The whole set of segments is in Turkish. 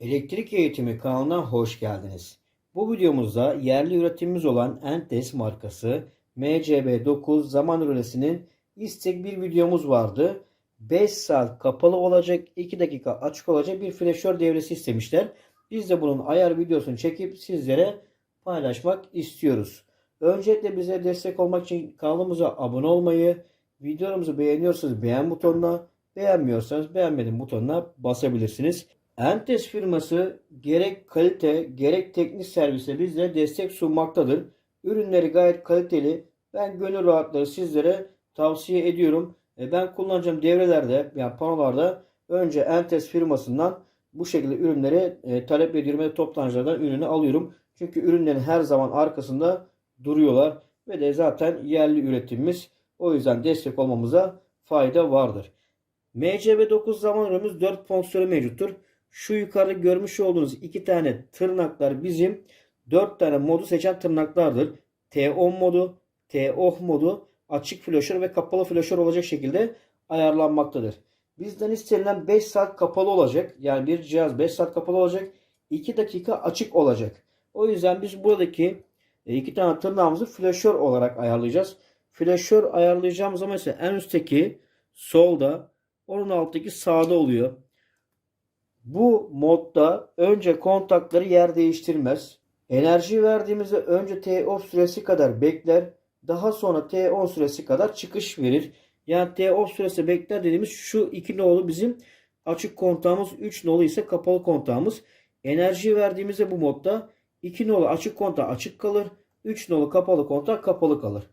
Elektrik Eğitimi kanalına hoş geldiniz. Bu videomuzda yerli üretimimiz olan Entes markası MCB9 zaman rölesinin istek bir videomuz vardı. 5 saat kapalı olacak, 2 dakika açık olacak bir flaşör devresi istemişler. Biz de bunun ayar videosunu çekip sizlere paylaşmak istiyoruz. Öncelikle bize destek olmak için kanalımıza abone olmayı, videomuzu beğeniyorsanız beğen butonuna, beğenmiyorsanız beğenmedim butonuna basabilirsiniz. Entes firması gerek kalite gerek teknik servise bizlere destek sunmaktadır. Ürünleri gayet kaliteli. Ben gönül rahatlığı sizlere tavsiye ediyorum. E, Ben kullanacağım devrelerde yani panolarda önce Entes firmasından bu şekilde ürünleri e, talep ediyorum ve toptancılardan ürünü alıyorum. Çünkü ürünlerin her zaman arkasında duruyorlar ve de zaten yerli üretimimiz. O yüzden destek olmamıza fayda vardır. MCB9 zaman ürünümüz 4 fonksiyonu mevcuttur. Şu yukarıda görmüş olduğunuz iki tane tırnaklar bizim 4 tane modu seçen tırnaklardır. T10 modu, T-off modu, açık flaşör ve kapalı flaşör olacak şekilde ayarlanmaktadır. Bizden istenilen 5 saat kapalı olacak. Yani bir cihaz 5 saat kapalı olacak. 2 dakika açık olacak. O yüzden biz buradaki e, iki tane tırnağımızı flaşör olarak ayarlayacağız. Flaşör ayarlayacağımız zaman ise en üstteki solda, onun alttaki sağda oluyor. Bu modda önce kontakları yer değiştirmez. Enerji verdiğimizde önce T-off süresi kadar bekler. Daha sonra T-on süresi kadar çıkış verir. Yani T-off süresi bekler dediğimiz şu iki nolu bizim açık kontağımız. 3 nolu ise kapalı kontağımız. Enerji verdiğimizde bu modda 2 nolu açık kontak açık kalır. 3 nolu kapalı kontak kapalı kalır.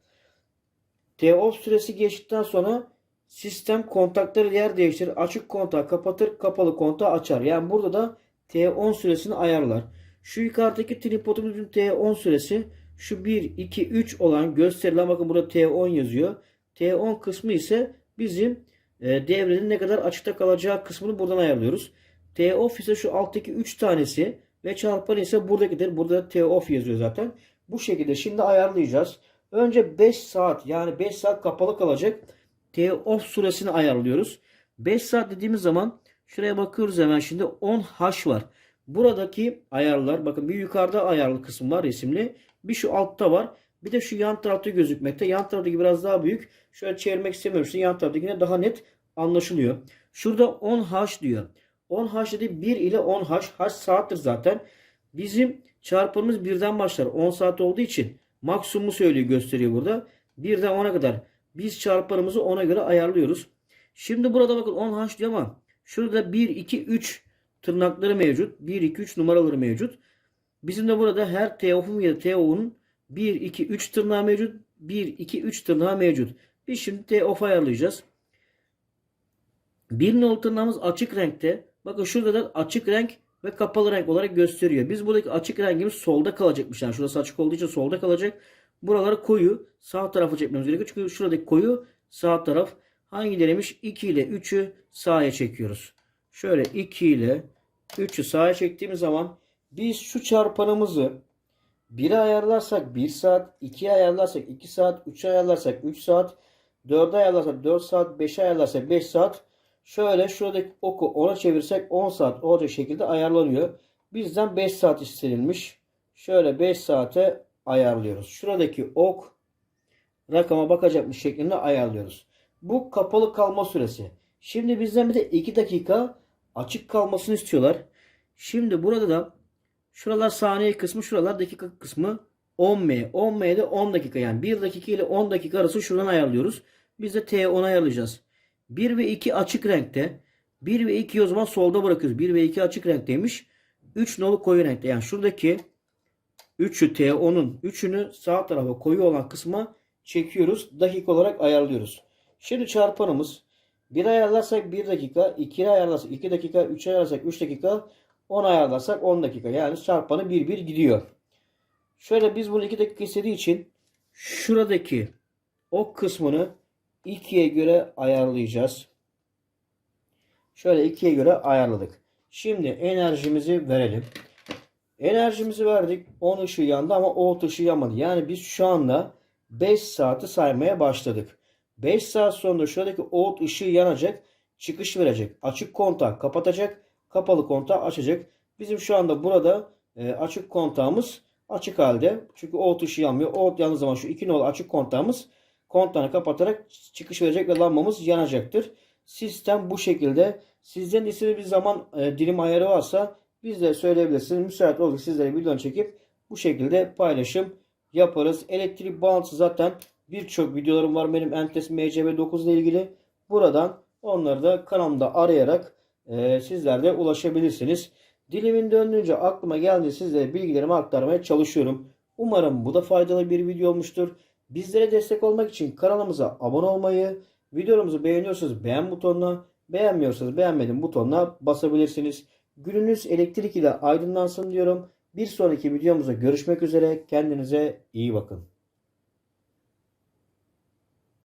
T-off süresi geçtikten sonra sistem kontakları yer değiştirir. Açık kontağı kapatır, kapalı kontağı açar. Yani burada da T10 süresini ayarlar. Şu yukarıdaki tripodumuzun T10 süresi şu 1, 2, 3 olan gösterilen bakın burada T10 yazıyor. T10 kısmı ise bizim e, devrenin ne kadar açıkta kalacağı kısmını buradan ayarlıyoruz. T-off ise şu alttaki 3 tanesi ve çarpan ise buradakidir. Burada T-off yazıyor zaten. Bu şekilde şimdi ayarlayacağız. Önce 5 saat yani 5 saat kapalı kalacak. T-off süresini ayarlıyoruz. 5 saat dediğimiz zaman şuraya bakıyoruz hemen şimdi 10H var. Buradaki ayarlar bakın bir yukarıda ayarlı kısım var resimli. Bir şu altta var. Bir de şu yan tarafta gözükmekte. Yan taraftaki biraz daha büyük. Şöyle çevirmek istemiyorum. Şu yan taraftakine daha net anlaşılıyor. Şurada 10H diyor. 10H dedi 1 ile 10H. H saattir zaten. Bizim çarpımımız birden başlar. 10 saat olduğu için maksimumu söylüyor gösteriyor burada. Birden 10'a kadar. Biz çarpanımızı ona göre ayarlıyoruz. Şimdi burada bakın 10H diyor ama şurada 1, 2, 3 tırnakları mevcut. 1, 2, 3 numaraları mevcut. Bizim de burada her TOF'un ya da TO'nun 1, 2, 3 tırnağı mevcut. 1, 2, 3 tırnağı mevcut. Biz şimdi TOF ayarlayacağız. Bir nolu tırnağımız açık renkte. Bakın şurada da açık renk ve kapalı renk olarak gösteriyor. Biz buradaki açık rengimiz solda kalacakmış. Yani şurası açık olduğu için solda kalacak. Buraları koyu sağ tarafa çekmemiz gerekiyor. Çünkü şuradaki koyu sağ taraf hangileriymiş? 2 ile 3'ü sağa çekiyoruz. Şöyle 2 ile 3'ü sağa çektiğimiz zaman biz şu çarpanımızı 1'e ayarlarsak 1 saat, 2'ye ayarlarsak 2 saat, 3'e ayarlarsak 3 saat, 4'e ayarlarsak 4 saat, 5'e ayarlarsak 5 saat. Şöyle şuradaki oku 10'a çevirsek 10 saat olacak şekilde ayarlanıyor. Bizden 5 saat istenilmiş. Şöyle 5 saate ayarlıyoruz. Şuradaki ok rakama bakacakmış şeklinde ayarlıyoruz. Bu kapalı kalma süresi. Şimdi bizden bir de 2 dakika açık kalmasını istiyorlar. Şimdi burada da şuralar saniye kısmı şuralar dakika kısmı 10M. 10M'de 10 dakika yani 1 dakika ile 10 dakika arası şuradan ayarlıyoruz. Biz de T10 ayarlayacağız. 1 ve 2 açık renkte. 1 ve 2'yi o zaman solda bırakıyoruz. 1 ve 2 açık renkteymiş. 3 nolu koyu renkte. Yani şuradaki 3'ü T10'un 3'ünü sağ tarafa koyu olan kısma çekiyoruz. Dakika olarak ayarlıyoruz. Şimdi çarpanımız 1 ayarlarsak 1 dakika, 2 ayarlarsak 2 dakika, 3 ayarlarsak 3 dakika, 10 ayarlarsak 10 dakika. Yani çarpanı 1 1 gidiyor. Şöyle biz bunu 2 dakika istediği için şuradaki ok kısmını 2'ye göre ayarlayacağız. Şöyle 2'ye göre ayarladık. Şimdi enerjimizi verelim. Enerjimizi verdik. 10 ışığı yandı ama o ışığı yanmadı. Yani biz şu anda 5 saati saymaya başladık. 5 saat sonra şuradaki out ışığı yanacak. Çıkış verecek. Açık kontak kapatacak. Kapalı kontağı açacak. Bizim şu anda burada e, açık kontağımız açık halde. Çünkü o ışığı yanmıyor. O yandığı zaman şu iki nolu açık kontağımız kontağını kapatarak çıkış verecek ve lambamız yanacaktır. Sistem bu şekilde. Sizden istediğiniz bir zaman e, dilim ayarı varsa biz de söyleyebilirsiniz. Müsait olursa sizlere videonu çekip bu şekilde paylaşım yaparız. Elektrik bağlantısı zaten birçok videolarım var benim Entes MCB9 ile ilgili. Buradan onları da kanalımda arayarak e, sizler de ulaşabilirsiniz. Dilimin döndüğünce aklıma geldiğinde sizlere bilgilerimi aktarmaya çalışıyorum. Umarım bu da faydalı bir video olmuştur. Bizlere destek olmak için kanalımıza abone olmayı, videolarımızı beğeniyorsanız beğen butonuna, beğenmiyorsanız beğenmedim butonuna basabilirsiniz. Gününüz elektrik ile aydınlansın diyorum. Bir sonraki videomuzda görüşmek üzere. Kendinize iyi bakın.